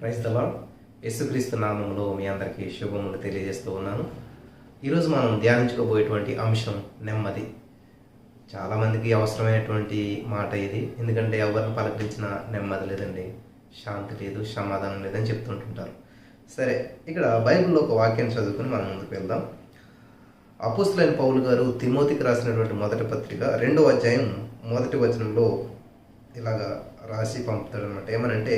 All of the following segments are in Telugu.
క్రైస్తలా యేసుక్రీస్తు నామంలో మీ అందరికీ శుభములు తెలియజేస్తూ ఉన్నాను. ఈరోజు మనం ధ్యానించుకోబోయేటువంటి అంశం నెమ్మది. చాలామందికి అవసరమైనటువంటి మాట ఇది. ఎందుకంటే ఎవరిని పలకరించిన నెమ్మది లేదండి. శాంతి లేదు సమాధానం లేదని చెప్తుంటుంటారు. సరే ఇక్కడ బైబిల్లో ఒక వాక్యం చదువుకుని మనం ముందుకు వెళ్దాం. అపోస్తులైన పౌలు గారు తిమోతికి రాసినటువంటి మొదటి పత్రిక రెండో అధ్యాయం మొదటి వచనంలో ఇలాగా రాసి పంపుతాడు అనమాట ఏమనంటే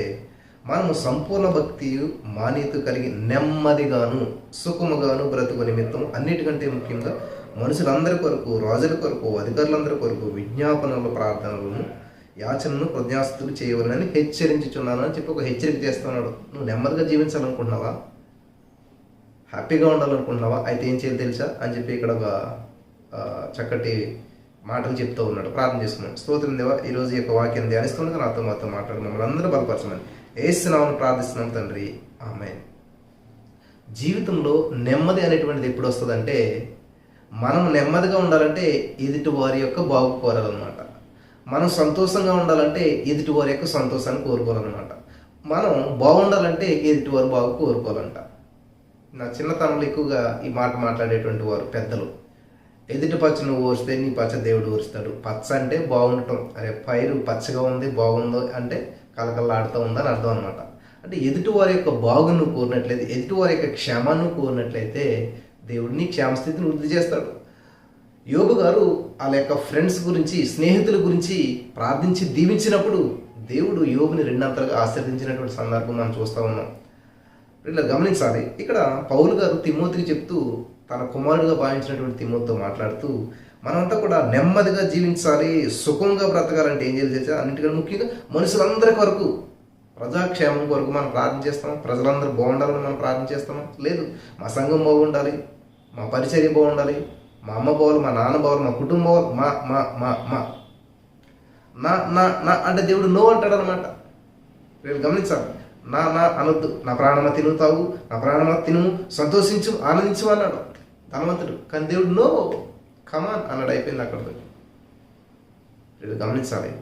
మనము సంపూర్ణ భక్తి మాన్యత కలిగి నెమ్మదిగాను సుఖముగాను బ్రతుకు నిమిత్తం అన్నిటికంటే ముఖ్యంగా మనుషులందరి కొరకు రాజుల కొరకు అధికారులందరి కొరకు విజ్ఞాపనలు ప్రార్థనలను యాచనను ప్రజ్ఞాస్తులు చేయవలనని హెచ్చరించుచున్నాను అని చెప్పి ఒక హెచ్చరిక చేస్తున్నాడు. నువ్వు నెమ్మదిగా జీవించాలనుకుంటున్నావా? హ్యాపీగా ఉండాలనుకుంటున్నావా? అయితే ఏం చేయాలి తెలుసా? అని చెప్పి ఇక్కడ ఒక చక్కటి మాటలు చెప్తూ ఉన్నాడు. ప్రార్థన చేస్తున్నాడు స్తోత్రం దేవా ఈ రోజు యొక్క వాక్యం ధ్యానిస్తుండగా నాతో మాతో మాట్లాడు మమ్మల్ని అందరూ బలపరచమని. ఏసునామని ప్రార్థిస్తున్నాం తండ్రి. ఆమె జీవితంలో నెమ్మది అనేటువంటిది ఎప్పుడు వస్తుందంటే మనం నెమ్మదిగా ఉండాలంటే ఎదుటి వారి యొక్క బాగు కోరాలన్నమాట మనం సంతోషంగా ఉండాలంటే ఎదుటి వారి యొక్క సంతోషాన్ని కోరుకోవాలన్నమాట. మనం బాగుండాలంటే ఎదుటి వారు బాగు కోరుకోవాలంట. నా చిన్నతనంలో ఎక్కువగా ఈ మాట మాట్లాడేటువంటి వారు పెద్దలు. ఎదుటి పచ్చ నువ్వు ఓరిస్తే నీ పచ్చ దేవుడు ఓరుస్తాడు. పచ్చ అంటే బాగుండటం. అరే పైరు పచ్చగా ఉంది బాగుందో అంటే కలకల్లాడుతూ ఉందని అర్థం అనమాట అంటే ఎదుటి వారి యొక్క బాగును కోరినట్లయితే ఎదుటి వారి యొక్క క్షేమాన్ని కోరినట్లయితే దేవుడు నీ క్షేమస్థితిని వృద్ధి చేస్తాడు. యోగు గారు వాళ్ళ యొక్క ఫ్రెండ్స్ గురించి స్నేహితుల గురించి ప్రార్థించి దీవించినప్పుడు దేవుడు యోగుని రెండంతలుగా ఆశీర్దించినటువంటి సందర్భం మనం చూస్తూ ఉన్నాం. ఇట్లా గమనించాలి. ఇక్కడ పౌలు గారు తిమ్మోతికి చెప్తూ తన కుమారుడిగా భావించినటువంటి తిమ్మోతితో మాట్లాడుతూ మనమంతా కూడా నెమ్మదిగా జీవించాలి సుఖంగా బ్రతకాలంటే ఏం చేయాలి తెలుసా? ముఖ్యంగా మనుషులందరి కొరకు ప్రజాక్షేమం కొరకు మనం ప్రార్థన చేస్తాం ప్రజలందరూ బాగుండాలని మనం ప్రార్థన చేస్తాం లేదు మా సంఘం బాగుండాలి మా పరిచర్య బాగుండాలి మా అమ్మ బావాలి మా నాన్న బావాలి మా కుటుంబం మా మా మా మా. నా నా నా అంటే దేవుడు నో అంటాడు అనమాట రేపు గమనించాలి. నా నా అనొద్దు నా ప్రాణమ తినుతావు నా ప్రాణమ తిను సంతోషించు ఆనందించు అన్నాడు ధనవంతుడు. కానీ దేవుడు నో. కమాన్ అన్నాడు. అయిపోయింది అక్కడ వీళ్ళు గమనించాలి.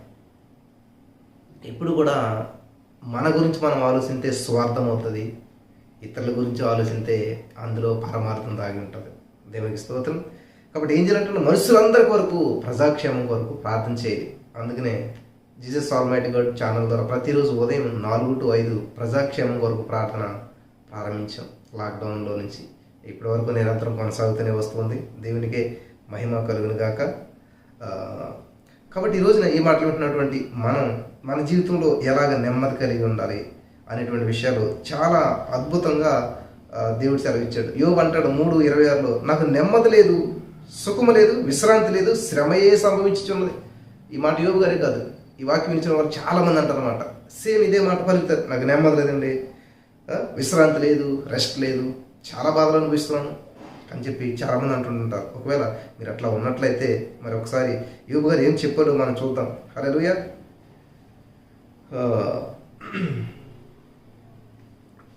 ఇప్పుడు కూడా మన గురించి మనం ఆలోచిస్తే స్వార్థం అవుతుంది. ఇతరుల గురించి ఆలోచిస్తే అందులో పరమార్థం దాగి ఉంటుంది. దేవునికి స్తోత్రం. కాబట్టి ఏం చేయాలంటే మనుషులందరి కొరకు ప్రజాక్షేమం కొరకు ప్రార్థన చేయాలి. అందుకనే జీసస్ ఆల్మైటీ గాడ్ ఛానల్ ద్వారా ప్రతిరోజు ఉదయం నాలుగు టు ఐదు ప్రజాక్షేమం కొరకు ప్రార్థన ప్రారంభించాం. లాక్డౌన్లో నుంచి. ఇప్పటి వరకు నిరంతరం కొనసాగుతూనే వస్తుంది దేవునికే మహిమ కలుగును గాక. కాబట్టి ఈ రోజున ఈ మాట్లాడుతున్నటువంటి మనం మన జీవితంలో ఎలాగ నెమ్మది కలిగి ఉండాలి అనేటువంటి విషయాలు చాలా అద్భుతంగా దేవుడు సెలవిచ్చాడు. యోగు అంటాడు మూడు ఇరవై ఆరులో నాకు నెమ్మది లేదు సుఖము లేదు విశ్రాంతి లేదు శ్రమయే సంభవించుచున్నది. ఈ మాట యోగు గారే కాదు ఈ వాక్యం ఇచ్చిన వారు చాలామంది అంటారు అనమాట సేమ్ ఇదే మాట పలుకుతారు నాకు నెమ్మది లేదండి విశ్రాంతి లేదు రెస్ట్ లేదు చాలా బాధలు అనిపిస్తున్నాను అని చెప్పి చాలామంది అంటుంటారు ఒకవేళ మీరు అట్లా ఉన్నట్లయితే మరి ఒకసారి యోగు గారు ఏం చెప్పాడో మనం చూద్దాం. హలో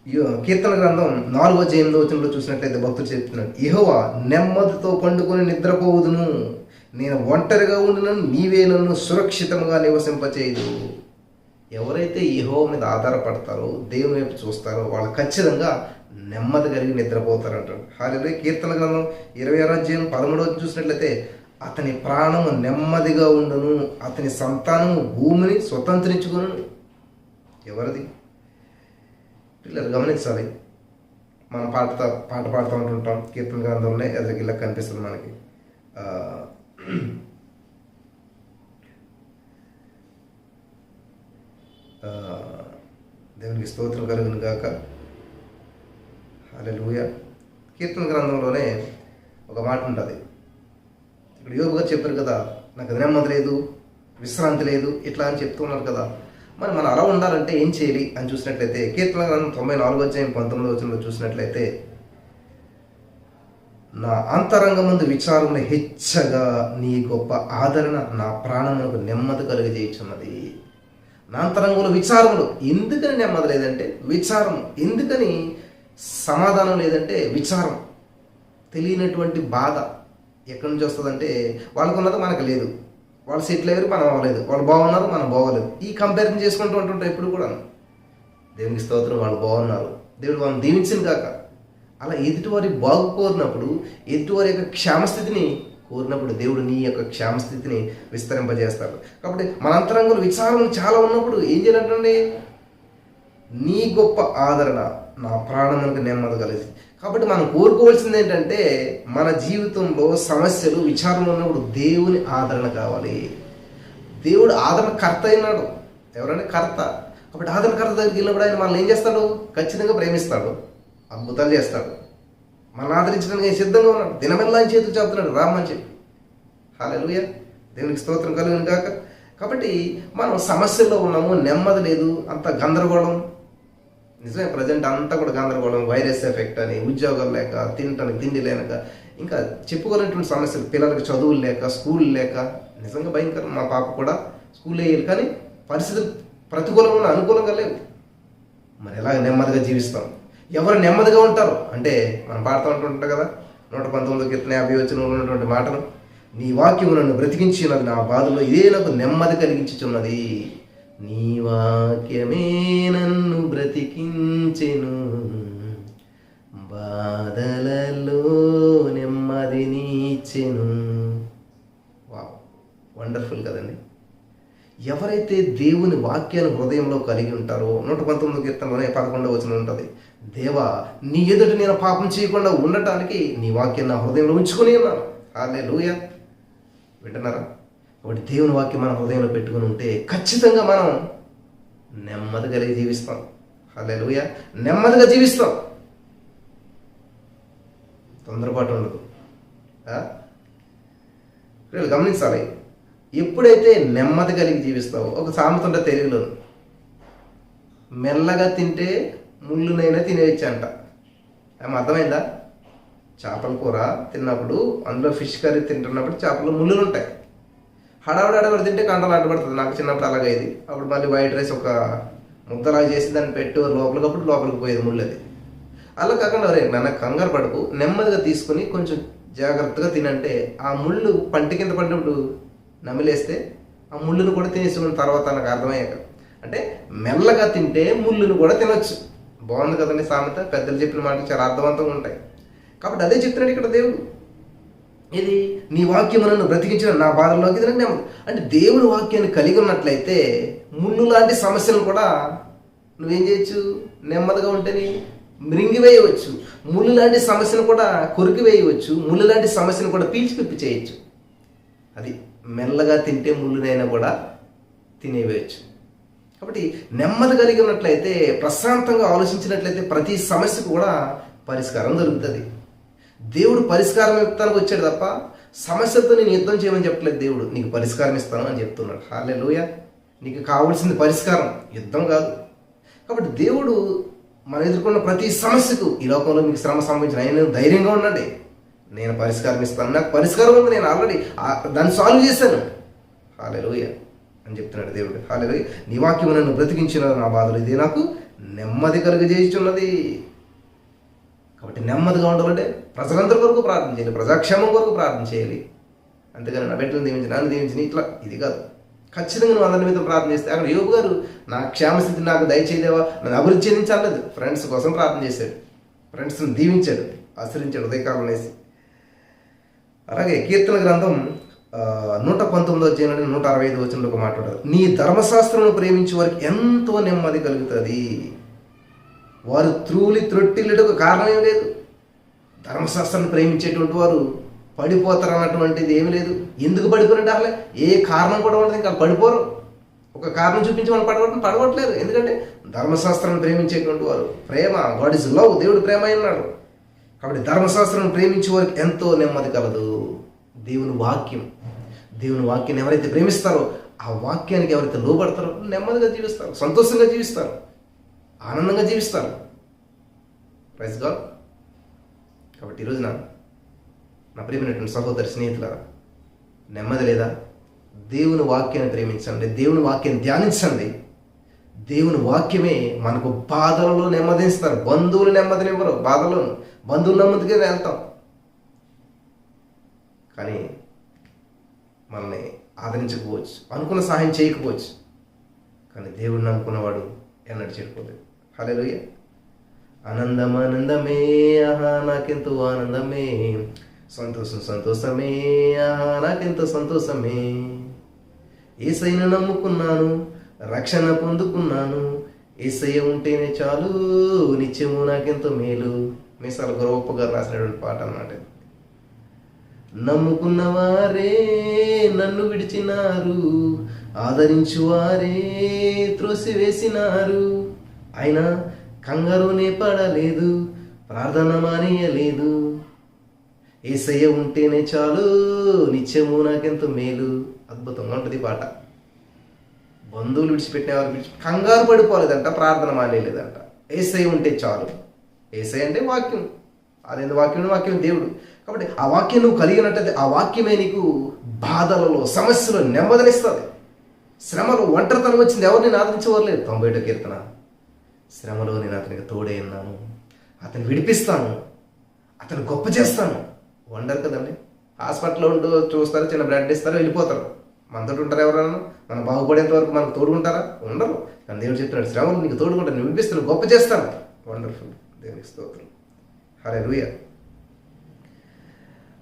యో- కీర్తన గ్రంథం నాలుగో జయంలో వచ్చినప్పుడు చూసినట్లయితే భక్తులు చెప్తున్నాడు ఇహోవా నెమ్మదితో పండుకొని నిద్రపోవుదును. నేను ఒంటరిగా ఉండినను నీవే నన్ను సురక్షితంగా నివసింపచేయదు ఎవరైతే ఇహో మీద ఆధారపడతారో దేవుని వైపు చూస్తారో వాళ్ళు ఖచ్చితంగా నెమ్మది కలిగి నిద్రపోతారు హాలిలో కీర్తన గ్రంథం ఇరవై అధ్యాయం పదమూడవ చూసినట్లయితే అతని ప్రాణము నెమ్మదిగా ఉండను అతని సంతానము భూమిని స్వతంత్రించుకును. ఎవరిది? పిల్లలు గమనించాలి. మనం పాట పాట పాడుతూ ఉంటుంటాం. కీర్తన గ్రంథంలో ఎదురుగిల్ల కనిపిస్తుంది మనకి. దేవునికి స్తోత్రం కలుగును గాక. హల్లెలూయ. కీర్తన గ్రంథంలోనే ఒక మాట ఉంటుంది. ఇక్కడ యోగు గారు చెప్పారు కదా నాకు నెమ్మది లేదు విశ్రాంతి లేదు ఇట్లా అని చెప్తున్నారు కదా. మరి మనం అలా ఉండాలంటే ఏం చేయాలి అని చూసినట్లయితే కీర్తన గ్రంథం తొంభై నాలుగో అధ్యాయం పంతొమ్మిదో వచనంలో చూసినట్లయితే నా అంతరంగమందు విచారమున హెచ్చగా నీ గొప్ప ఆదరణ నా ప్రాణములకు నెమ్మది కలుగజేయుచున్నది. నా అంతరంగంలో విచారములు ఎందుకని నెమ్మది లేదంటే విచారం ఎందుకని సమాధానం లేదంటే విచారం తెలియనటువంటి బాధ ఎక్కడి నుంచి వస్తుందంటే వాళ్ళకున్నది మనకు లేదు. వాళ్ళు సెటిల్ అయ్యారు మనం అవ్వలేదు. వాళ్ళు బాగున్నారు మనం బాగోలేదు. ఈ కంపారిజన్ చేసుకుంటూ ఉంటుంటాం ఎప్పుడు కూడా దేవునికి స్తోత్రం వాళ్ళు బాగున్నారు. దేవుడు వాళ్ళని దీవించింది కాక. అలా ఎదుటివారి బాగు కోరినప్పుడు ఎదుటివారి యొక్క క్షేమస్థితిని కోరినప్పుడు దేవుడు నీ యొక్క క్షేమస్థితిని విస్తరింపజేస్తాడు. కాబట్టి మన అంతరంగంలో విచారం చాలా ఉన్నప్పుడు ఏం చేయాలంటే నీ గొప్ప ఆదరణ నా ప్రాణములకు నెమ్మది కలిసి. కాబట్టి మనం కోరుకోవాల్సింది ఏంటంటే మన జీవితంలో సమస్యలు విచారణ ఉన్నప్పుడు దేవుని ఆదరణ కావాలి. దేవుడు ఆదరణ కర్త అయినాడు. ఎవరైనా కర్త. కాబట్టి ఆదరణకర్త దగ్గరికి వెళ్ళినప్పుడు ఆయన మనల్ని ఏం చేస్తాడు? ఖచ్చితంగా ప్రేమిస్తాడు. అద్భుతాలు చేస్తాడు. మనల్ని ఆదరించడానికి ఆయన సిద్ధంగా ఉన్నాడు. దినమెల్లా చేతులు చెప్తున్నాడు. రామని చెప్పి. హాలూయ దేవునికి స్తోత్రం కలుగును కాక కాబట్టి మనం సమస్యల్లో ఉన్నాము నెమ్మది లేదు అంత గందరగోళం నిజమే ప్రజెంట్ అంతా కూడా గందరగోళం వైరస్ ఎఫెక్ట్ అని ఉద్యోగాలు లేక తినటానికి తిండి లేక ఇంకా చెప్పుకోలేనటువంటి సమస్యలు పిల్లలకి చదువులు లేక స్కూల్ లేక నిజంగా భయంకరం. మా పాప కూడా స్కూల్ వేయాలి కానీ పరిస్థితులు ప్రతికూలంగా అనుకూలంగా లేవు. మరి ఎలా నెమ్మదిగా జీవిస్తాం? ఎవరు నెమ్మదిగా ఉంటారు? అంటే మనం పాడుతూ ఉంటుంటాం కదా నూట పంతొమ్మిది కీర్తన యాభై వచ్చిన ఉన్నటువంటి మాటలు నీ వాక్యము నన్ను బ్రతికించినది నా బాధలో ఇదే నాకు నెమ్మది కలిగించుచున్నది. నీ వాక్యమే నన్ను బ్రతికించెను. బాధలలో నీచెను. వా వండర్ఫుల్ కదండి. ఎవరైతే దేవుని వాక్యాన్ని హృదయంలో కలిగి ఉంటారో నూట పంతొమ్మిది కీర్తనలోనే పదకొండవ వచనం ఉంటుంది. దేవా నీ ఎదుట నేను పాపం చేయకుండా ఉండటానికి నీ వాక్యం నా హృదయంలో ఉంచుకొని ఉన్నాను. అదే లూయ వింటున్నారా? కాబట్టి దేవుని వాక్యం మన హృదయంలో పెట్టుకుని ఉంటే ఖచ్చితంగా మనం నెమ్మది కలిగి జీవిస్తాం. హాలే నెమ్మదిగా జీవిస్తాం. తొందరపాటు ఉండదు. రేపు గమనించాలి. ఎప్పుడైతే నెమ్మది కలిగి జీవిస్తావో ఒక సామెత ఉంటే తెలుగులో. మెల్లగా తింటే ముళ్ళునైనా తినేయచ్చు అంట. ఏం అర్థమైందా? చేపల కూర తిన్నప్పుడు అందులో ఫిష్ కర్రీ తింటున్నప్పుడు చేపలు ముళ్ళులు ఉంటాయి హడావిడి హడావుడి తింటే కండలు అడ్డపడుతుంది. నాకు చిన్నప్పుడు అలాగే ఇది అప్పుడు మళ్ళీ వైట్ రైస్ ఒక ముద్దలాగా చేసి దాన్ని పెట్టు లోపలికప్పుడు లోపలికి పోయేది ముళ్ళది. అలా కాకుండా రే నాన్న కంగారు పడుకు. నెమ్మదిగా తీసుకొని కొంచెం జాగ్రత్తగా తినంటే ఆ ముళ్ళు పంటి కింద పడినప్పుడు నమిలేస్తే ఆ ముళ్ళును కూడా తినేసుకున్న తర్వాత నాకు అర్థమయ్యాక. అంటే మెల్లగా తింటే ముళ్ళును కూడా తినొచ్చు. బాగుంది కదండి సామెత. పెద్దలు చెప్పిన మాటలు చాలా అర్థవంతంగా ఉంటాయి. కాబట్టి అదే చెప్తున్నాడు ఇక్కడ దేవుడు. ఇది నీ వాక్యం నన్ను బ్రతికించిన నా బాధల్లోకి ఇది అంటే దేవుని వాక్యాన్ని కలిగి ఉన్నట్లయితే ముళ్ళు లాంటి సమస్యలు కూడా నువ్వేం చేయొచ్చు? నెమ్మదిగా ఉంటేనే మృంగివేయవచ్చు. ముళ్ళు లాంటి సమస్యను కూడా కొరికి వేయవచ్చు ముళ్ళు లాంటి సమస్యను కూడా పీల్చి పిప్పి చేయొచ్చు. అది మెల్లగా తింటే ముళ్ళునైనా కూడా తినేవేయచ్చు. కాబట్టి నెమ్మది కలిగి ఉన్నట్లయితే ప్రశాంతంగా ఆలోచించినట్లయితే ప్రతి సమస్యకు కూడా పరిష్కారం దొరుకుతుంది. దేవుడు పరిష్కారం ఇస్తానికి వచ్చాడు తప్ప సమస్యతో నేను యుద్ధం చేయమని చెప్పలేదు దేవుడు. నీకు పరిష్కారం ఇస్తాను అని చెప్తున్నాడు. హాలే లోయ నీకు కావాల్సింది పరిష్కారం. యుద్ధం కాదు. కాబట్టి దేవుడు మనం ఎదుర్కొన్న ప్రతి సమస్యకు ఈ లోకంలో మీకు శ్రమ సంబంధించిన ఆయన ధైర్యంగా ఉండండి. నేను పరిష్కారం ఇస్తాను. నాకు పరిష్కారం ఉంది. నేను ఆల్రెడీ దాన్ని సాల్వ్ చేశాను. హాలే లోయ అని చెప్తున్నాడు దేవుడు. హాలే లోయ నీ వాక్యం నన్ను బ్రతికించిన నా బాధలు ఇదే నాకు నెమ్మది కలుగజేస్తున్నది కాబట్టి నెమ్మదిగా ఉండాలంటే ప్రజలందరి కొరకు ప్రార్థన చేయాలి ప్రజాక్షేమం కొరకు ప్రార్థన చేయాలి. అంతేగాని నా బిడ్డలను దీవించి నన్ను దీవించిన ఇట్లా ఇది కాదు. ఖచ్చితంగా నువ్వు అందరి మీద ప్రార్థన చేస్తే అక్కడ యోగు గారు నా క్షేమస్థితి నాకు దయచేదేవా నన్ను అభివృద్ధి చెందించలేదు ఫ్రెండ్స్ కోసం ప్రార్థన చేశాడు. ఫ్రెండ్స్ని దీవించాడు ఆశ్రయించాడు ఉదయకాలం వేసి అలాగే కీర్తన గ్రంథం నూట పంతొమ్మిదో అధ్యాయం నూట అరవై ఐదు వచనంలో ఒక మాట్లాడారు నీ ధర్మశాస్త్రం ప్రేమించే వారికి ఎంతో నెమ్మది కలుగుతుంది. వారు త్రూలి త్రొట్టిల్లుటకు కారణం ఏం లేదు. ధర్మశాస్త్రాన్ని ప్రేమించేటువంటి వారు పడిపోతారు అన్నటువంటిది ఏమి లేదు. ఎందుకు పడిపోరంటే అసలు ఏ కారణం కూడా ఉండదు. ఇంకా పడిపోరు. ఒక కారణం చూపించి మనం పడగొట్టడం పడగొట్టలేరు. ఎందుకంటే ధర్మశాస్త్రాన్ని ప్రేమించేటువంటి వారు ప్రేమ గాడ్ ఇస్ లవ్? దేవుడు ప్రేమ అయి ఉన్నాడు. కాబట్టి ధర్మశాస్త్రాన్ని ప్రేమించే వారికి ఎంతో నెమ్మది కలదు. దేవుని వాక్యం. దేవుని వాక్యాన్ని ఎవరైతే ప్రేమిస్తారో ఆ వాక్యానికి ఎవరైతే లోబడతారో నెమ్మదిగా జీవిస్తారు. సంతోషంగా జీవిస్తారు. ఆనందంగా జీవిస్తారు ప్రైజ్ గాడ్ కాబట్టి ఈరోజు నా నా ప్రియమైనటువంటి సహోదరి స్నేహితుల నెమ్మది లేదా దేవుని వాక్యాన్ని ప్రేమించండి దేవుని వాక్యాన్ని ధ్యానించండి. దేవుని వాక్యమే మనకు బాధలలో నెమ్మదిస్తారు. బంధువులు నెమ్మదినివ్వరు బాధలను బంధువుల నెమ్మదికే వెళ్తాం. కానీ మనల్ని ఆదరించకపోవచ్చు అనుకున్న సహాయం చేయకపోవచ్చు. కానీ దేవుడిని నమ్ముకున్నవాడు ఎన్నడూ చెడిపోలేదు. హలోయ ఆనందం ఆనందమే ఆహా నాకెంతో ఆనందమే. సంతోషం సంతోషమే ఆహా నాకెంతో సంతోషమే. ఏసైను నమ్ముకున్నాను రక్షణ పొందుకున్నాను. ఏసయ్య ఉంటేనే చాలు నిత్యము నాకెంతో మేలు. మీసాల గొరవప్ప గారు రాసినటువంటి పాట అన్నమాట నమ్ముకున్నవారే నమ్ముకున్న వారే నన్ను విడిచినారు ఆదరించు వారే త్రోసివేసినారు. అయినా కంగారునే పడలేదు ప్రార్థన మానేయలేదు. ఏసయ్య ఉంటేనే చాలు నిత్యము నాకెంతో మేలు. అద్భుతంగా ఉంటుంది పాట. బంధువులు విడిచిపెట్టిన వారు విడిచి కంగారు పడిపోలేదంట ప్రార్థన మానేయలేదంట. ఏసై ఉంటే చాలు. ఏసై అంటే వాక్యం. అదేంటి వాక్యం వాక్యం దేవుడు. కాబట్టి ఆ వాక్యం నువ్వు కలిగినట్టయితే ఆ వాక్యమే నీకు బాధలలో సమస్యలు నెమ్మదినిస్తుంది. శ్రమలో ఒంటరితనం వచ్చింది ఎవరిని ఆదరించేవారు తొంభై ఏడో కీర్తన. శ్రమలో నేను అతనికి తోడే ఉన్నాను. అతను విడిపిస్తాను. అతను గొప్ప చేస్తాను. వండరు కదండి. హాస్పిటల్లో ఉంటూ చూస్తారు చిన్న బ్లడ్ ఇస్తారు వెళ్ళిపోతారు. మనతో ఉంటారు ఎవరైనా? మనం బాగుపడేంత వరకు మనకు తోడుకుంటారా? ఉండరు. కానీ దేవుడు చెప్తున్నాడు శ్రమలు నీకు తోడుకుంటాను నేను విడిపిస్తాను గొప్ప చేస్తాను. వండర్ఫుల్ దేవునికి స్తోత్రం. హరే రూయ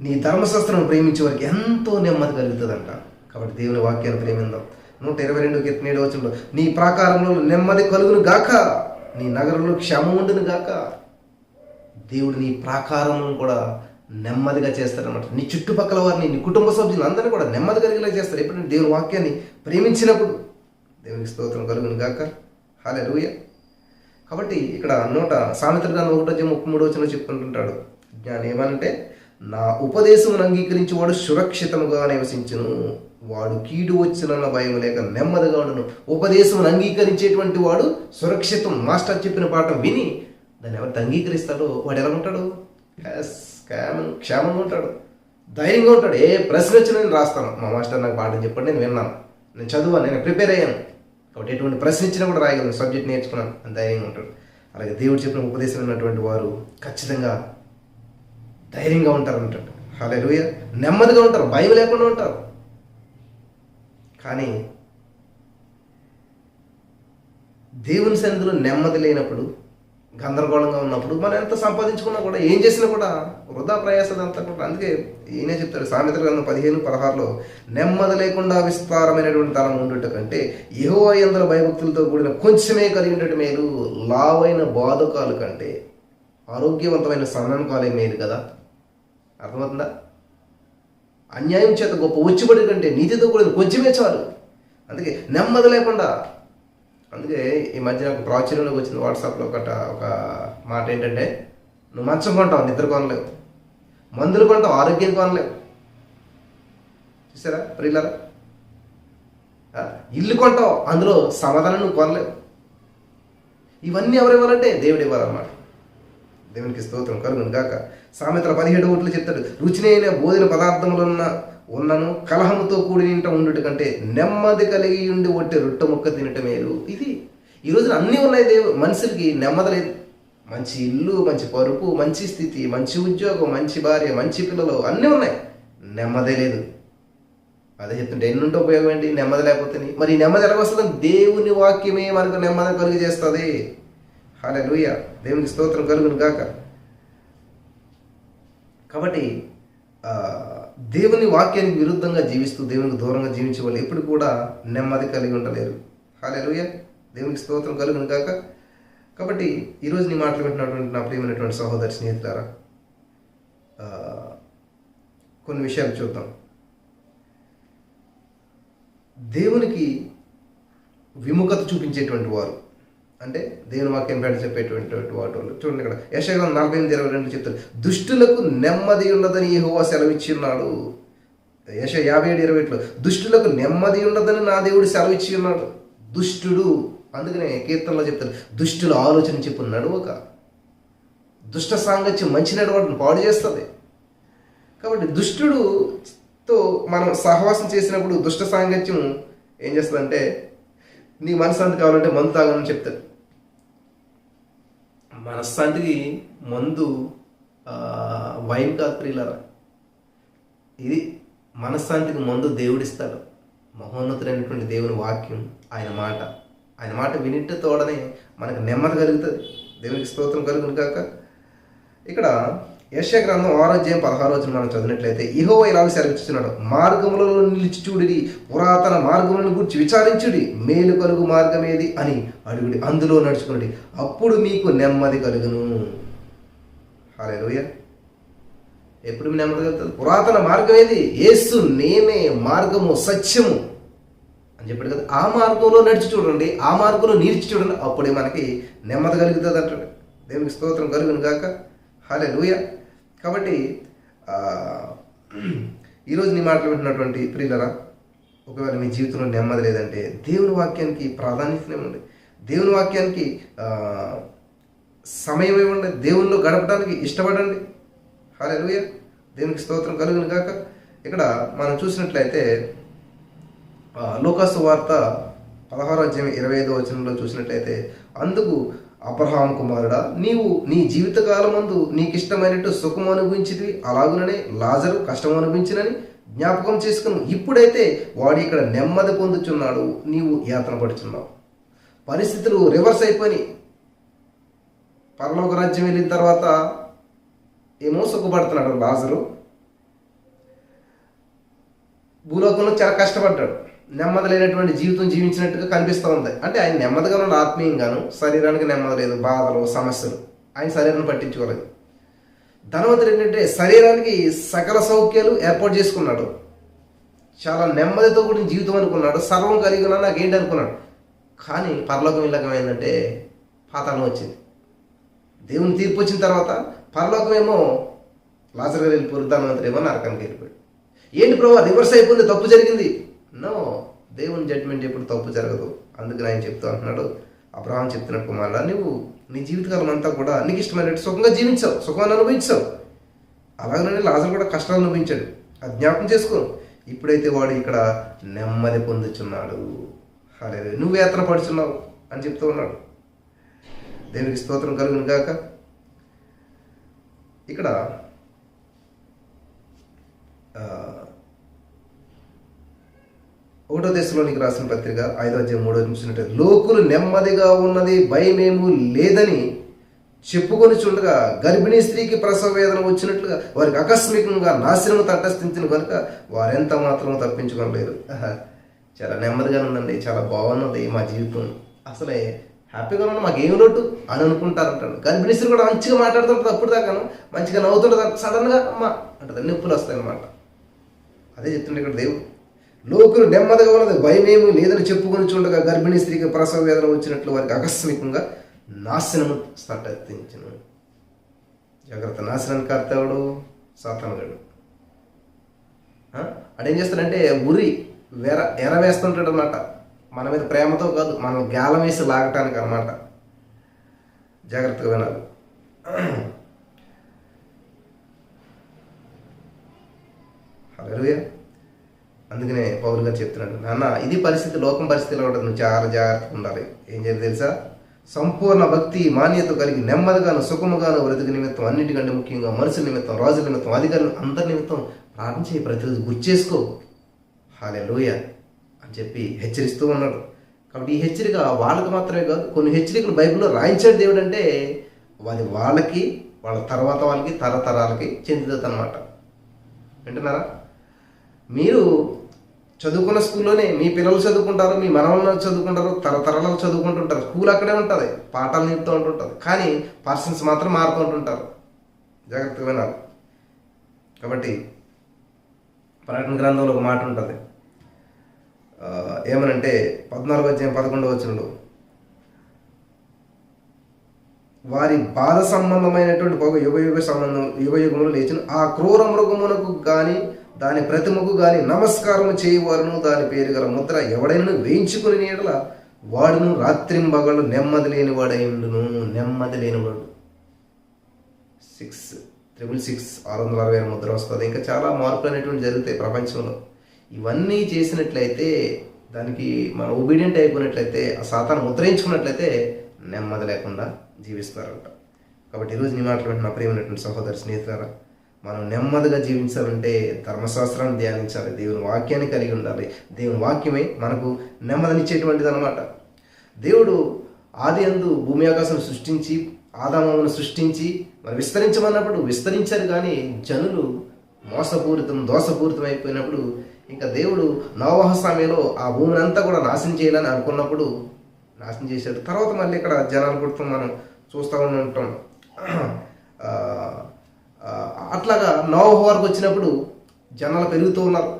నీ ధర్మశాస్త్రం ప్రేమించే వారికి ఎంతో నెమ్మది కలుగుతుందంట. కాబట్టి దేవుని వాక్యాన్ని ప్రేమిందాం. నూట ఇరవై రెండు కీర్తన ఏడు వచనంలో నీ ప్రాకారంలో నెమ్మది కలుగును గాక. నీ నగరంలో క్షేమం ఉండును గాక. దేవుడు నీ ప్రాకారం కూడా నెమ్మదిగా చేస్తాడనమాట నీ చుట్టుపక్కల వారిని నీ కుటుంబ సభ్యులు అందరినీ కూడా నెమ్మది కలిగేలా చేస్తారు ఎప్పుడంటే దేవుని వాక్యాన్ని ప్రేమించినప్పుడు దేవునికి స్తోత్రం కలుగును గాక. హాలే రూయ కాబట్టి ఇక్కడ నూట సామెతలు ఒకటో ఒకటో ముప్పై మూడో వచ్చిన చెప్పుకుంటుంటాడు. జ్ఞానం ఏమనంటే నా ఉపదేశమును అంగీకరించి వాడు సురక్షితముగా నివసించును. వాడు కీడు వచ్చిన భయం లేక నెమ్మదిగా ఉండును. ఉపదేశం అంగీకరించేటువంటి వాడు సురక్షితం. మాస్టర్ చెప్పిన పాఠం విని దాన్ని ఎవరితో అంగీకరిస్తాడో? వాడు ఎలా ఉంటాడు? క్షేమం క్షేమంగా ఉంటాడు. ధైర్యంగా ఉంటాడు. ఏ ప్రశ్న వచ్చినా నేను రాస్తాను. మా మాస్టర్ నాకు పాఠం చెప్పండి నేను విన్నాను. నేను చదువాను నేను ప్రిపేర్ అయ్యాను. కాబట్టి ఎటువంటి ప్రశ్న ఇచ్చినా కూడా రాయగలను. సబ్జెక్ట్ నేర్చుకున్నాను. అని ధైర్యంగా ఉంటాడు. అలాగే దేవుడు చెప్పిన ఉపదేశం ఉన్నటువంటి వారు ఖచ్చితంగా ధైర్యంగా ఉంటారు అంటాడు. అలా నెమ్మదిగా ఉంటారు. భయం లేకుండా ఉంటారు. కానీ దేవుని సన్నిధిలో నెమ్మది లేనప్పుడు గందరగోళంగా ఉన్నప్పుడు మనం ఎంత సంపాదించుకున్నా కూడా ఏం చేసినా కూడా వృధా ప్రయాసదంతా కూడా. అందుకే ఈయనే చెప్తాడు సామెతల గ్రంథం పదిహేను పదహారులో నెమ్మది లేకుండా విస్తారమైనటువంటి తలం ఉండుట కంటే ఏవో ఎందల భయభక్తులతో కూడిన కొంచెమే కలిగి ఉండటం మేలు. లావైన బాధకాలు కంటే ఆరోగ్యవంతమైన సన్ననకాలే మేలు కదా. అర్థమవుతుందా? అన్యాయం చేత గొప్ప వచ్చుబడి కంటే నీతితో కూడిన కొంచెమే చాలు అందుకే నెమ్మది లేకుండా. అందుకే ఈ మధ్య నాకు ప్రాచుర్యంలోకి వచ్చింది వాట్సాప్లో ఒకట ఒక మాట ఏంటంటే నువ్వు మంచం కొంటావు నిద్ర కొనలేవు. మందులు కొంటావు ఆరోగ్యం కొనలేవు. చూసారా? ప్రియులరా? ఇల్లు కొంటావు అందులో సమాధానం నువ్వు కొనలేవు. ఇవన్నీ ఎవరు ఇవ్వాలంటే దేవుడు ఇవ్వాలన్నమాట. దేవునికి స్తోత్రం. కలుగును గాక. సామెతల పదిహేడు ఓట్లు చెప్తాడు రుచినైన భోజన పదార్థములున్న ఉన్నను కలహంతో కూడిన ఉండుట కంటే నెమ్మది కలిగి ఉండి ఒట్టి రొట్టె ముక్క తినటం మేలు. ఇది ఈ రోజున అన్నీ ఉన్నాయి దేవు మనుషులకి నెమ్మది లేదు. మంచి ఇల్లు మంచి పరుపు మంచి స్థితి మంచి ఉద్యోగం మంచి భార్య మంచి పిల్లలు అన్నీ ఉన్నాయి. నెమ్మదే లేదు. అదే చెప్తుంటే ఎన్నుంటే ఉపయోగం ఏంటి? నెమ్మది లేకపోతే మరి నెమ్మది ఎలా వస్తుంది దేవుని వాక్యమే మనకు నెమ్మది కలుగు చేస్తుంది హాలే లూయ దేవునికి స్తోత్రం కలుగును గాక. కాబట్టి దేవుని వాక్యానికి విరుద్ధంగా జీవిస్తూ దేవునికి దూరంగా జీవించే వాళ్ళు ఎప్పుడు కూడా నెమ్మది కలిగి ఉండలేరు. హాలే లూయ దేవునికి స్తోత్రం కలుగును గాక. కాబట్టి ఈరోజు నీ మాటలు వింటున్నటువంటి నా ప్రియమైనటువంటి సహోదరి స్నేహితులారా కొన్ని విషయాలు చూద్దాం. దేవునికి విముఖత చూపించేటువంటి వారు అంటే దేవుని వాక్యం పేట చెప్పేటువంటి వాటి వాళ్ళు చూడండి ఇక్కడ యశగ్రం నలభై ఎనిమిది ఇరవై రెండు చెప్తారు దుష్టులకు నెమ్మది ఉండదని యహోవా సెలవిచ్చి ఉన్నాడు యశ యాభై ఏడు ఇరవై ఎట్లో దుష్టులకు నెమ్మది ఉండదని నా దేవుడు సెలవిచ్చి ఉన్నాడు దుష్టుడు అందుకనే కీర్తనలో చెప్తారు దుష్టుల ఆలోచన చెప్పు నడువక. దుష్ట సాంగత్యం మంచి నడవడం పాడు చేస్తుంది. కాబట్టి దుష్టుడుతో మనం సహవాసం చేసినప్పుడు దుష్ట సాంగత్యం ఏం చేస్తుందంటే నీ మనశ్శాంతి కావాలంటే మందు తాగమని చెప్తాడు మనశ్శాంతికి మందు వైన్ కాదు ప్రియులరా ఇది మనశ్శాంతికి మందు దేవుడిస్తాడు. మహోన్నతుడైనటువంటి దేవుని వాక్యం ఆయన మాట. ఆయన మాట వినిట్టు తోడనే మనకు నెమ్మది కలుగుతుంది. దేవునికి స్తోత్రం కలుగును కాక ఇక్కడ యశ గ్రంథం ఆరోగ్యం పదహారు రోజులు మనం చదివినట్లయితే ఇహో ఇలాగ సెలవిస్తున్నాడు మార్గములలో నిలిచి చూడిరి పురాతన మార్గములను గురించి విచారించుడి మేలు కలుగు మార్గం ఏది అని అడుగుడి అందులో నడుచుకుని అప్పుడు మీకు నెమ్మది కలుగును. హాలేలుయ ఎప్పుడు మీ నెమ్మది కలుగుతుంది? పురాతన మార్గం ఏది? ఏసు నేనే మార్గము సత్యము అని చెప్పాడు కదా. ఆ మార్గంలో నడిచి చూడండి ఆ మార్గంలో నిలిచి చూడండి అప్పుడే మనకి నెమ్మది కలుగుతుంది అంటాడు దేవునికి స్తోత్రం కలుగును కాక హాలే లూయా కాబట్టి ఈరోజు నీ మాటలు వింటున్నటువంటి ప్రియులరా ఒకవేళ మీ జీవితంలో నెమ్మది లేదంటే దేవుని వాక్యానికి ప్రాధాన్యత ఇవ్వండి దేవుని వాక్యానికి సమయం ఇవ్వండి దేవుణ్ణి గడపడానికి ఇష్టపడండి. హాలే దేవునికి స్తోత్రం కలుగును కాక ఇక్కడ మనం చూసినట్లయితే లోకాసు వార్త పదహారో అధ్యాయం ఇరవై ఐదో వచనంలో చూసినట్లయితే అందుకు అబ్రహాం కుమారుడా నీవు నీ జీవితకాలమందు నీకు ఇష్టమైనట్టు సుఖం అనుభవించిది అలాగుననే లాజరు కష్టం అనుభవించినని జ్ఞాపకం చేసుకుని. ఇప్పుడైతే వాడు ఇక్కడ నెమ్మది పొందుచున్నాడు నీవు యాతన పడుచున్నావు. పరిస్థితులు రివర్స్ అయిపోయినాయి పరలోక రాజ్యం వెళ్ళిన తర్వాత ఏమో సుఖపడుతున్నాడు లాజరు. భూలోకంలో చాలా కష్టపడ్డాడు. నెమ్మది లేనటువంటి జీవితం జీవించినట్టుగా కనిపిస్తూ ఉంది. అంటే ఆయన నెమ్మదిగా ఉన్న ఆత్మీయంగాను శరీరానికి నెమ్మది లేదు బాధలు సమస్యలు. ఆయన శరీరాన్ని పట్టించుకోలేదు. ధనవంతుడు ఏంటంటే శరీరానికి సకల సౌఖ్యాలు ఏర్పాటు చేసుకున్నాడు. చాలా నెమ్మదితో కూడిన జీవితం అనుకున్నాడు. సర్వం కలిగి ఉన్నా నాకేంటి అనుకున్నాడు. కానీ పరలోకం ఇలాగం ఏంటంటే పాతాళం వచ్చింది. దేవుని తీర్పు వచ్చిన తర్వాత పరలోకం ఏమో లాజర్ గారు వెళ్ళిపోరు ధనవంతుడు ఏమో నరకానికి వెళ్ళిపోయాడు. ఏంటి ప్రభావ రివర్స్ అయిపోయింది తప్పు జరిగింది? నో దేవుని జడ్జ్మెంట్ ఎప్పుడు తప్పు జరగదు. అందుకని ఆయన చెప్తూ అంటున్నాడు. అబ్రహాం చెప్తున్నట్టు కుమారుడా నువ్వు నీ జీవితకాలం అంతా కూడా నీకు ఇష్టమైనట్టు సుఖంగా జీవించావు సుఖాన్ని అనుభవించావు. అలాగనే లాజర్ కూడా కష్టాలు అనుభవించాడు. అది జ్ఞాపకం చేసుకోను ఇప్పుడైతే వాడు ఇక్కడ నెమ్మది పొందుచున్నాడు. అరే నువ్వు యాత్ర పడుచున్నావు అని చెప్తూ ఉన్నాడు. దేవునికి స్తోత్రం కలుగును గాక. ఇక్కడ ఒకటో దేశంలోనికి రాసిన పత్రిక ఐదో అధ్యాయం మూడో చూసినట్టు లోకులు నెమ్మదిగా ఉన్నది భయమేమూ లేదని చెప్పుకొని చుండగా గర్భిణీ స్త్రీకి ప్రసవ వేదన వచ్చినట్లుగా వారికి ఆకస్మికంగా నాశనము తటస్థించిన కనుక వారెంత మాత్రం తప్పించుకోలేరు చాలా నెమ్మదిగా ఉందండి చాలా బాగున్నది మా జీవితం. అసలే హ్యాపీగా ఉన్నాను మాకు ఏం లోటు? అని అనుకుంటారంటాడు గర్భిణీ స్త్రీ కూడా మంచిగా మాట్లాడుతుంటుంది అప్పుడు దాకాను మంచిగా నవ్వుతుంటుంది సడన్గా అమ్మ అంటుంది నొప్పులు వస్తాయన్నమాట. అదే చెప్తుండే ఇక్కడ దేవుడు. లోకులు నెమ్మదిగా ఉన్నది. భయమేమి లేదని చెప్పుకొని చూడగా గర్భిణీ స్త్రీకి ప్రసవ వేదన వచ్చినట్లు వారికి ఆకస్మికంగా నాశనము తటెత్తించను జాగ్రత్త. నాశనానికి కర్తవుడు సాతనగాడు అడేం చేస్తాడంటే ఉరి వెర ఎర వేస్తుంటాడు అనమాట మన మీద ప్రేమతో కాదు మనం గాలం వేసి లాగటానికి అనమాట జాగ్రత్తగా వినాలి. హలోయ అందుకనే పౌరులు గారు చెప్తున్నాడు నాన్న ఇది పరిస్థితి లోకం పరిస్థితిలో ఉంటుంది. నువ్వు చాలా జాగ్రత్తగా ఉండాలి. ఏం చేయాలి తెలుసా? సంపూర్ణ భక్తి మాన్యత కలిగి నెమ్మదిగాను సుఖముగాను బ్రతుకు నిమిత్తం అన్నిటికంటే ముఖ్యంగా మనుషుల నిమిత్తం రాజుల నిమిత్తం అధికారులు అందరి నిమిత్తం ప్రార్థన చేయి. ప్రతిరోజు గుర్తు చేసుకో. హాలే లోయ అని చెప్పి హెచ్చరిస్తూ ఉన్నాడు. కాబట్టి ఈ హెచ్చరిక వాళ్ళకి మాత్రమే కాదు కొన్ని హెచ్చరికలు బైబిల్లో రాయించాడు దేవుడు అంటే అది వాళ్ళకి వాళ్ళ తర్వాత వాళ్ళకి తరతరాలకి చెందుతుంది అనమాట వింటున్నారా? మీరు చదువుకున్న స్కూల్లోనే మీ పిల్లలు చదువుకుంటారు మీ మనవలు చదువుకుంటారు తరతరాలు చదువుకుంటుంటారు స్కూల్ అక్కడే ఉంటుంది పాఠాలు నేర్పుతూ ఉంటుంటుంది. కానీ పర్సన్స్ మాత్రం మారుతూ ఉంటుంటారు. జాగ్రత్తగా వినాలి. కాబట్టి పర్యటన గ్రంథంలో ఒక మాట ఉంటుంది. ఏమనంటే పద్నాలుగు అధ్యాయం పదకొండవ వచనంలో వారి బాధ సంబంధమైనటువంటి యుగ యుగ సంబంధం యుగ యుగంలో లేచిన ఆ క్రూర మృగమునకు కానీ దాని ప్రతిమకు గాని నమస్కారం చేయవారును దాని పేరు గల ముద్ర ఎవడైనా వేయించుకుని నీడల వాడును రాత్రింబగళ్ళు నెమ్మది లేని వాడైండును నెమ్మది లేనివాడు సిక్స్ త్రిబుల్ సిక్స్ ఆరు వందల అరవై ముద్ర వస్తుంది. ఇంకా చాలా మార్పులు అనేటువంటి జరుగుతాయి ప్రపంచంలో. ఇవన్నీ చేసినట్లయితే దానికి మనం ఒబీడియంట్ అయిపోయినట్లయితే ఆ సాతాను ముద్రించుకున్నట్లయితే నెమ్మది లేకుండా జీవిస్తారంట. కాబట్టి ఈరోజు నీ మాట్లాడిన నా ప్రియమైనటువంటి సహోదరి స్నేహితులారా మనం నెమ్మదిగా జీవించాలంటే ధర్మశాస్త్రాన్ని ధ్యానించాలి దేవుని వాక్యాన్ని కలిగి ఉండాలి. దేవుని వాక్యమే మనకు నెమ్మదినిచ్చేటువంటిది అనమాట దేవుడు ఆది అందు భూమి ఆకాశం సృష్టించి ఆదామమును సృష్టించి మరి విస్తరించమన్నప్పుడు విస్తరించారు కానీ జనులు మోసపూరితం దోషపూరితం అయిపోయినప్పుడు ఇంకా దేవుడు నవవాహ సమయంలో ఆ భూమిని అంతా కూడా నాశనం చేయాలని అనుకున్నప్పుడు నాశనం చేశాడు తర్వాత మళ్ళీ ఇక్కడ జనాలు కూడా మనం చూస్తూ ఉంటాం అట్లాగా నోవ వరకు వచ్చినప్పుడు జనాలు పెరుగుతూ ఉన్నారు.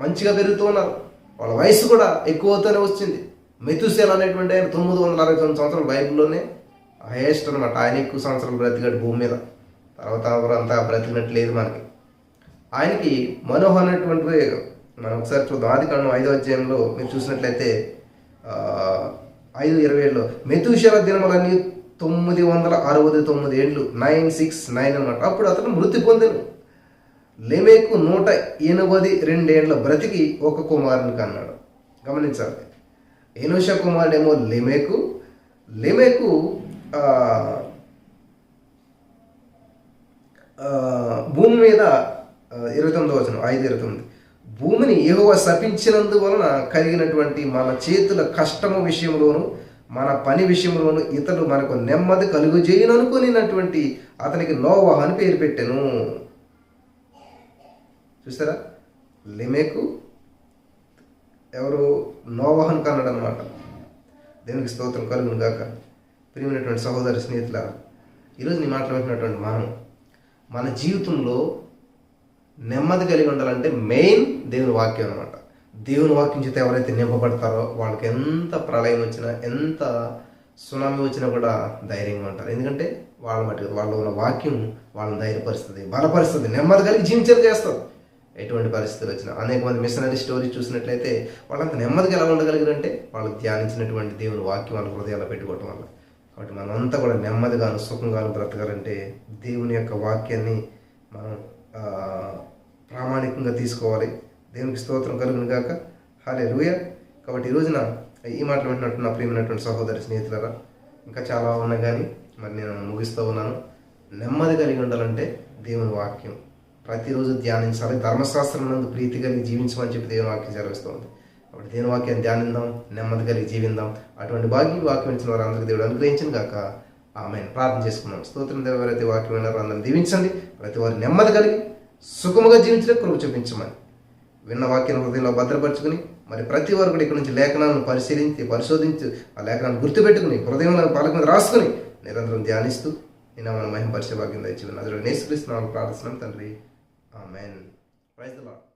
మంచిగా పెరుగుతూ ఉన్నారు. వాళ్ళ వయసు కూడా ఎక్కువ అవుతూనే వచ్చింది. మెతుసేల్ అనేటువంటి ఆయన తొమ్మిది వందల అరవై తొమ్మిది సంవత్సరాలు బైబిల్లోనే హైయెస్ట్ అనమాట ఆయన ఎక్కువ సంవత్సరాలు బ్రతికాడు భూమి మీద. తర్వాత ఎవరు అంతా బ్రతికినట్టు లేదు మనకి. ఆయనకి మనోహ అనేటువంటి మనం ఒకసారి చూద్దాం. ఆది కాండం ఐదో అధ్యాయంలో మీరు చూసినట్లయితే ఐదు ఇరవై ఏడులో మెతుషల దినములన్నీ తొమ్మిది వందల అరవై తొమ్మిది ఏళ్ళు నైన్ సిక్స్ నైన్ అనమాట అప్పుడు అతను మృతి పొందెను. లెమేకు నూట ఎనభై రెండేళ్ళ బ్రతికి ఒక కుమారుని కన్నాడు గమనించాలి. ఏనోష కుమారుడేమో లెమేకు. లెమేకు భూమి మీద ఇరవై తొమ్మిది వచ్చిన ఐదు ఇరవై తొమ్మిది. భూమిని యెహోవా శపించినందువలన కలిగినటువంటి మన చేతుల కష్టము విషయంలోనూ మన పని విషయంలోనూ ఇతడు మనకు నెమ్మది కలుగు చేయననుకునేటువంటి అతనికి నోవాహ్ అని పేరు పెట్టాను. చూసారా? లిమేకు ఎవరు? నోవాహన్ కన్నాడు అనమాట దేవునికి స్తోత్రం కలుగును గాక. ప్రియమైనటువంటి సహోదరి స్నేహితుల ఈరోజు నీ మాట్లాడుతున్నటువంటి మనం మన జీవితంలో నెమ్మది కలిగి ఉండాలంటే మెయిన్ దేవుని వాక్యం అనమాట దేవుని వాక్యం చేత ఎవరైతే నింపబడతారో వాళ్ళకి ఎంత ప్రళయం వచ్చినా ఎంత సునామీ వచ్చినా కూడా ధైర్యంగా ఉంటారు. ఎందుకంటే వాళ్ళ మట్టి వాళ్ళు ఉన్న వాక్యం వాళ్ళని ధైర్యపరుస్తుంది బలపరుస్తుంది నెమ్మది కలిగి జీవించేది చేస్తారు ఎటువంటి పరిస్థితులు వచ్చినా అనేక మంది మిషనరీ స్టోరీ చూసినట్లయితే వాళ్ళంత నెమ్మదిగా ఎలా ఉండగలిగారంటే వాళ్ళు ధ్యానించినటువంటి దేవుని వాక్యం వాళ్ళ హృదయాల్లో పెట్టుకోవటం వల్ల. కాబట్టి మనం అంతా కూడా నెమ్మదిగాను సుఖంగాను బ్రతకాలంటే దేవుని యొక్క వాక్యాన్ని మనం ప్రామాణికంగా తీసుకోవాలి. దేవునికి స్తోత్రం కలుగును గాక. హాలే లూయ కాబట్టి ఈ రోజున ఈ మాటలు వింటున్నట్టు నా ప్రియమైనటువంటి సహోదరి స్నేహితులరా ఇంకా చాలా ఉన్నా కానీ మరి నేను ముగిస్తూ ఉన్నాను. నెమ్మది కలిగి ఉండాలంటే దేవుని వాక్యం. ప్రతిరోజు ధ్యానించాలి. ధర్మశాస్త్రం నందు ప్రీతి కలిగి జీవించమని చెప్పి దేవుని వాక్యం సెలవిస్తుంది. కాబట్టి దేవుని వాక్యాన్ని ధ్యానిద్దాం నెమ్మది కలిగి జీవిందాం అటువంటి భాగ్యం వాక్యం ఇచ్చిన వారందరికీ దేవుడు అనుగ్రహించింది కాక ఆమె ప్రార్థన చేసుకున్నాం స్తోత్రం దేవ ఎవరైతే వాక్యం విన్నారో అందరిని దీవించండి. ప్రతి వారు నెమ్మది కలిగి సుఖముగా జీవించడం కృప చూపించమని. విన్న వాక్యాన్ని హృదయంలో భద్రపరుచుకుని మరి ప్రతి వారు కూడా ఇక్కడ నుంచి లేఖనాలను పరిశీలించి పరిశోధించి ఆ లేఖనాలను గుర్తుపెట్టుకుని హృదయంలో పాలక మీద రాసుకుని నిరంతరం ధ్యానిస్తూ నిన్న మన మహిమ పరిచయ భాగ్యం దయచి నదుడు నేసుక్రీస్తున్నాం ప్రార్థన తండ్రి. ఆమెన్. Praise lord